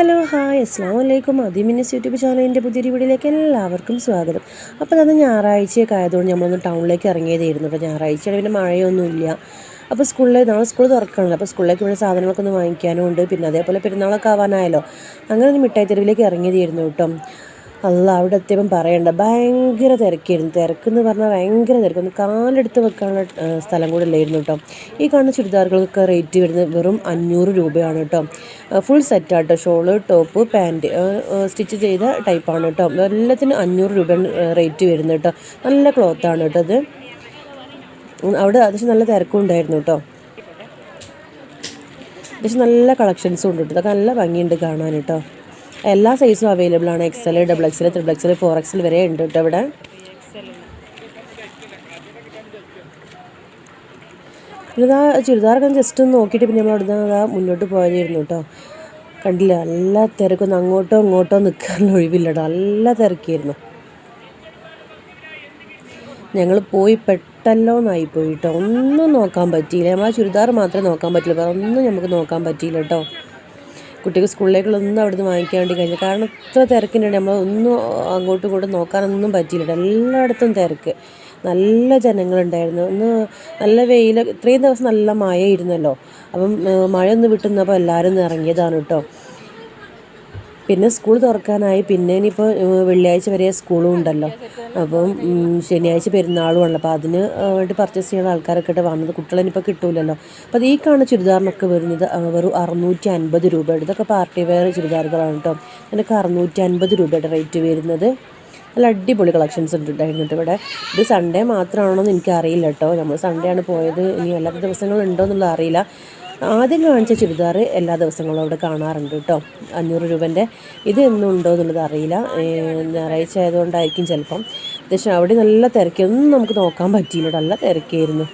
Hello hi അസ്സാം വലൈക്കും അതിമിനിസ് YouTube ചാനലിന്റെ പുതിയൊരു വീഡിയോയിലേക്ക് എല്ലാവർക്കും സ്വാഗതം. അപ്പോൾ അത് ഞായറാഴ്ചയൊക്കെ ആയതുകൊണ്ട് നമ്മളൊന്ന് ടൗണിലേക്ക് ഇറങ്ങിയതായിരുന്നു. അപ്പോൾ ഞായറാഴ്ചയുടെ പിന്നെ മഴയൊന്നുമില്ല. അപ്പോൾ സ്കൂളിൽ നാളെ സ്കൂൾ തുറക്കണമല്ലോ അപ്പോൾ സ്കൂളിലേക്ക് വേണ്ട സാധനങ്ങളൊക്കെ ഒന്ന് വാങ്ങിക്കാനും ഉണ്ട്. പിന്നെ അതേപോലെ പെരുന്നാളൊക്കെ ആവാനായല്ലോ. അങ്ങനെ ഒന്ന് മിഠായി തെരുവിലേക്ക് ഇറങ്ങിയതായിരുന്നു കേട്ടോ. അല്ല അവിടെ എത്തിയപ്പം പറയണ്ട. ഭയങ്കര തിരക്കായിരുന്നു. തിരക്കെന്ന് പറഞ്ഞാൽ ഭയങ്കര തിരക്ക്. ഒന്ന് കാലെടുത്ത് വെക്കാനുള്ള സ്ഥലം കൂടെ ഇല്ലായിരുന്നു കേട്ടോ. ഈ കാണുന്ന ചുരിദാറുകൾക്ക് റേറ്റ് വരുന്നത് വെറും അഞ്ഞൂറ് രൂപയാണ് കേട്ടോ. ഫുൾ സെറ്റാട്ടോ ഷോൾ ടോപ്പ് പാന്റ് സ്റ്റിച്ച് ചെയ്ത ടൈപ്പാണ് കേട്ടോ. എല്ലാത്തിനും അഞ്ഞൂറ് രൂപയാണ് റേറ്റ് വരുന്നത് കേട്ടോ. നല്ല ക്ലോത്താണ് കേട്ടോ അത്. അവിടെ അത്യാവശ്യം നല്ല തിരക്കും ഉണ്ടായിരുന്നു കേട്ടോ. അത്യാവശ്യം നല്ല കളക്ഷൻസും ഉണ്ട് കേട്ടോ. അതൊക്കെ നല്ല ഭംഗിയുണ്ട് കാണാൻ കേട്ടോ. എല്ലാ സൈസും അവൈലബിൾ ആണ്. XL double XL triple XL four XL വരെ ഉണ്ട് കേട്ടോ ഇവിടെ. ചുരിദാർ ചുരിദാറൊക്കെ ജസ്റ്റ് ഒന്ന് നോക്കിയിട്ട് പിന്നെ നമ്മൾ അവിടുന്ന് അതാ മുന്നോട്ട് പോയതായിരുന്നു കേട്ടോ കണ്ടില്ല? നല്ല തിരക്കൊന്നും അങ്ങോട്ടോ ഇങ്ങോട്ടോ നിൽക്കാനുള്ള ഒഴിവില്ല കേട്ടോ നല്ല തിരക്കായിരുന്നു. ഞങ്ങൾ പോയി പെട്ടല്ലോ പോയിട്ടോ ഒന്നും നോക്കാൻ പറ്റിയില്ല. നമ്മൾ ചുരിദാർ മാത്രമേ നോക്കാൻ പറ്റില്ല വേറെ ഒന്നും നമുക്ക് നോക്കാൻ പറ്റിയില്ല കേട്ടോ കുട്ടിക്ക് സ്കൂളിലേക്കുള്ളതൊന്നും അവിടുന്ന് വാങ്ങിക്കാൻ വേണ്ടി കഴിഞ്ഞു. കാരണം ഇത്ര തിരക്കിന്റെ നമ്മൾ ഒന്നും അങ്ങോട്ടും ഇങ്ങോട്ടും നോക്കാനൊന്നും പറ്റിയില്ല. എല്ലായിടത്തും തിരക്ക്. നല്ല ജനങ്ങളുണ്ടായിരുന്നു. ഒന്ന് നല്ല വെയിൽ ഇത്രയും ദിവസം നല്ല മഴയിരുന്നല്ലോ അപ്പം ഏഹ്, മഴ ഒന്ന് വിട്ടുന്നപ്പോൾ എല്ലാവരും ഇറങ്ങിയതാണ് കേട്ടോ. പിന്നെ സ്കൂൾ തുറക്കാനായി പിന്നെ ഇനിയിപ്പോൾ വെള്ളിയാഴ്ച വരെ സ്കൂളും ഉണ്ടല്ലോ. അപ്പം ശനിയാഴ്ച പെരുന്നാളും ആണല്ലോ. അപ്പോൾ അതിന് വേണ്ടി പർച്ചേസ് ചെയ്യുന്ന ആൾക്കാരൊക്കെ ആയിട്ട് വന്നത് കുട്ടികളിനിപ്പോൾ കിട്ടൂലല്ലോ. അപ്പോൾ ഈ കാണുന്ന ചുരിദാറിനൊക്കെ വരുന്നത് വെറും അറുന്നൂറ്റി അൻപത് രൂപയുടെ ഇതൊക്കെ പാർട്ടി വെയർ ചുരിദാറുകളാണ് കേട്ടോ. ഇതിനൊക്കെ അറുന്നൂറ്റി അൻപത് രൂപയുടെ റേറ്റ് വരുന്നത്. നല്ല അടിപൊളി കളക്ഷൻസ് കേട്ടോ ഇവിടെ. ഇത് സൺഡേ മാത്രമാണോ എന്ന് എനിക്കറിയില്ല കേട്ടോ. നമ്മൾ സൺഡേ ആണ് പോയത്. ഇനി എല്ലാ ദിവസങ്ങളും ഉണ്ടോ എന്നുള്ളത് അറിയില്ല. ആദ്യം കാണിച്ച ചുരിദാർ എല്ലാ ദിവസങ്ങളും അവിടെ കാണാറുണ്ട് കേട്ടോ. അഞ്ഞൂറ് രൂപന്റെ. ഇത് എന്നും ഉണ്ടോ എന്നുള്ളത് അറിയില്ല. ഞായറാഴ്ച ആയതുകൊണ്ടായിരിക്കും ചിലപ്പം. അത്യാവശ്യം അവിടെ നല്ല തിരക്കൊന്നും നമുക്ക് നോക്കാൻ പറ്റിയില്ല. നല്ല തിരക്കായിരുന്നു.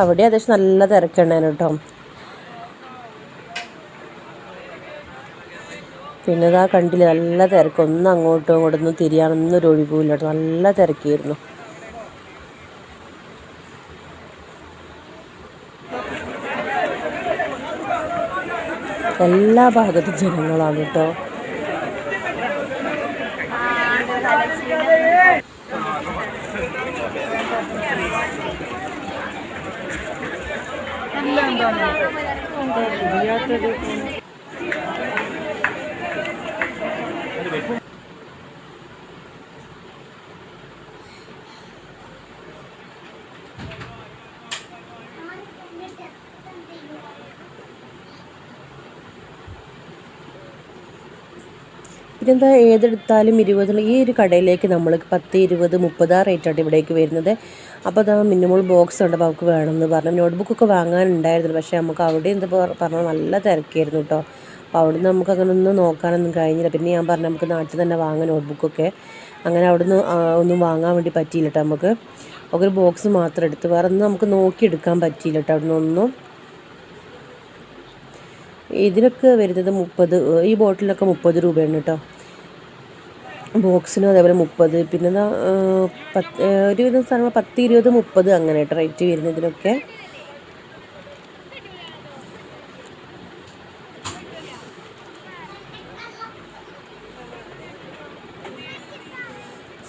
അവിടെ അത്യാവശ്യം നല്ല തിരക്കുണ്ടായിരുന്നു കേട്ടോ. പിന്നെ ഇതാ കണ്ടില്ല നല്ല തിരക്ക്. ഒന്നും അങ്ങോട്ടും ഇങ്ങോട്ടൊന്നും തിരിയാനൊന്നും ഒരു ഒഴിവില്ല കേട്ടോ. നല്ല തിരക്കായിരുന്നു. എല്ലാ ഭാഗത്തും ജനങ്ങളാണ് കേട്ടോ. പിന്നെന്താ ഏതെടുത്താലും ഇരുപത് ഈ ഒരു കടയിലേക്ക് നമ്മൾ പത്ത് ഇരുപത് മുപ്പത് ആ റേറ്റാണ് ഇവിടേക്ക് വരുന്നത്. അപ്പോൾ അതാ മിനിമൾ ബോക്സ് ഉണ്ട് അപ്പോൾ അവൾക്ക് വേണമെന്ന് പറഞ്ഞു. നോട്ട്ബുക്കൊക്കെ വാങ്ങാനുണ്ടായിരുന്നു പക്ഷേ നമുക്ക് അവിടെ എന്ത് പറഞ്ഞാൽ നല്ല തിരക്കായിരുന്നു കേട്ടോ അപ്പോൾ അവിടുന്ന് നമുക്ക് അങ്ങനെ ഒന്നും നോക്കാനൊന്നും കഴിഞ്ഞില്ല. പിന്നെ ഞാൻ പറഞ്ഞു നമുക്ക് നാട്ടിൽ തന്നെ വാങ്ങാൻ നോട്ട്ബുക്കൊക്കെ അങ്ങനെ അവിടുന്ന് നിന്ന് ഒന്നും വാങ്ങാൻ വേണ്ടി പറ്റിയില്ല കേട്ടോ നമുക്ക്. ഒരു ബോക്സ് മാത്രം എടുത്ത് വേറെ ഒന്നും നമുക്ക് നോക്കിയെടുക്കാൻ പറ്റിയില്ല കേട്ടോ അവിടുന്ന് ഒന്നും. ഇതിനൊക്കെ വരുന്നത് മുപ്പത് ഈ ബോട്ടിലൊക്കെ മുപ്പത് രൂപയാണ് കേട്ടോ ബോക്സിനും അതേപോലെ മുപ്പത് പിന്നെ എന്താ പത്ത് ഒരുവിധം ഒരു വിധം സാധനങ്ങൾ പത്ത് ഇരുപത് മുപ്പത് അങ്ങനെ കേട്ടോ റേറ്റ് വരുന്നതിനൊക്കെ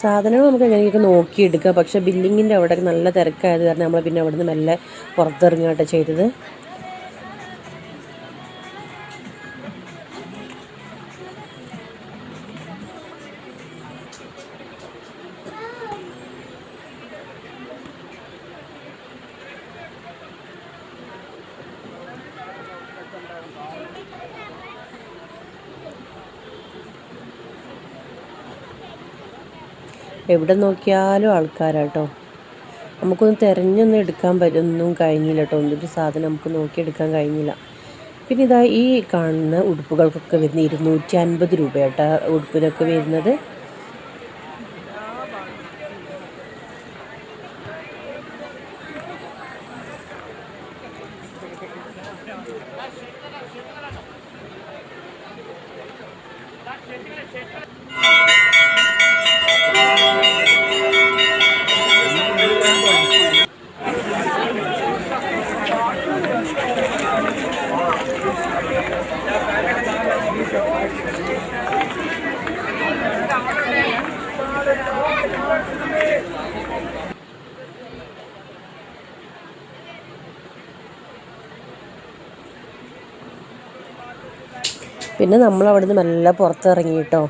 സാധനങ്ങൾ നമുക്ക് എങ്ങനെയൊക്കെ നോക്കിയെടുക്കാം. പക്ഷേ ബില്ലിങ്ങിന്റെ അവിടെ നല്ല തിരക്കായത് കാരണം നമ്മൾ പിന്നെ അവിടെ നിന്ന് മെല്ലെ പുറത്തിറങ്ങുകയാട്ടോ ചെയ്തത്. എവിടെ നോക്കിയാലും ആൾക്കാരാട്ടോ. നമുക്കൊന്ന് തിരഞ്ഞൊന്നും എടുക്കാൻ പറ്റൊന്നും കഴിഞ്ഞില്ല കേട്ടോ ഒന്നൊരു സാധനം നമുക്ക് നോക്കിയെടുക്കാൻ കഴിഞ്ഞില്ല. പിന്നെ ഇതാ ഈ കാണുന്ന ഉടുപ്പുകൾക്കൊക്കെ വരുന്ന ഇരുന്നൂറ്റി അൻപത് രൂപയാട്ടോ ഉടുപ്പിനൊക്കെ വരുന്നത്. പിന്നെ നമ്മൾ അവിടുന്ന് മെല്ലെ പുറത്തിറങ്ങി കേട്ടോ.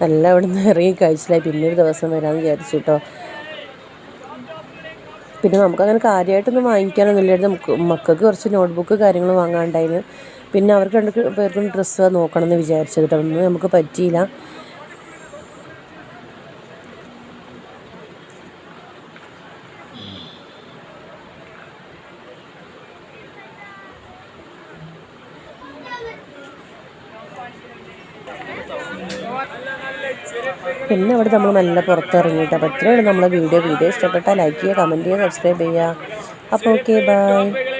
മെല്ലെ അവിടുന്ന് ഇറങ്ങി കഴിച്ചില്ലായി പിന്നെ ഒരു ദിവസം വരാമെന്ന് വിചാരിച്ചു കേട്ടോ. പിന്നെ നമുക്കങ്ങനെ കാര്യമായിട്ടൊന്നും വാങ്ങിക്കാനൊന്നും ഇല്ലായിരുന്നു നമുക്ക് മക്കൾക്ക് കുറച്ച് നോട്ട്ബുക്ക് കാര്യങ്ങൾ വാങ്ങാണ്ടായിരുന്നു പിന്നെ അവർക്ക് രണ്ട് പേർക്കും ഡ്രസ്സ് നോക്കണം എന്ന് വിചാരിച്ചത് കേട്ടോ. ഒന്നും നമുക്ക് പറ്റിയില്ല. പിന്നെ അവിടെ നമ്മൾ നല്ല പുറത്തിറങ്ങിയിട്ട് അപ്പോൾ ഇത്രയാണ് നമ്മളെ വീഡിയോ. വീഡിയോ ഇഷ്ടപ്പെട്ടാൽ ലൈക്ക് ചെയ്യുക കമന്റ് ചെയ്യുക സബ്സ്ക്രൈബ് ചെയ്യുക. അപ്പോൾ ഓക്കെ ബൈ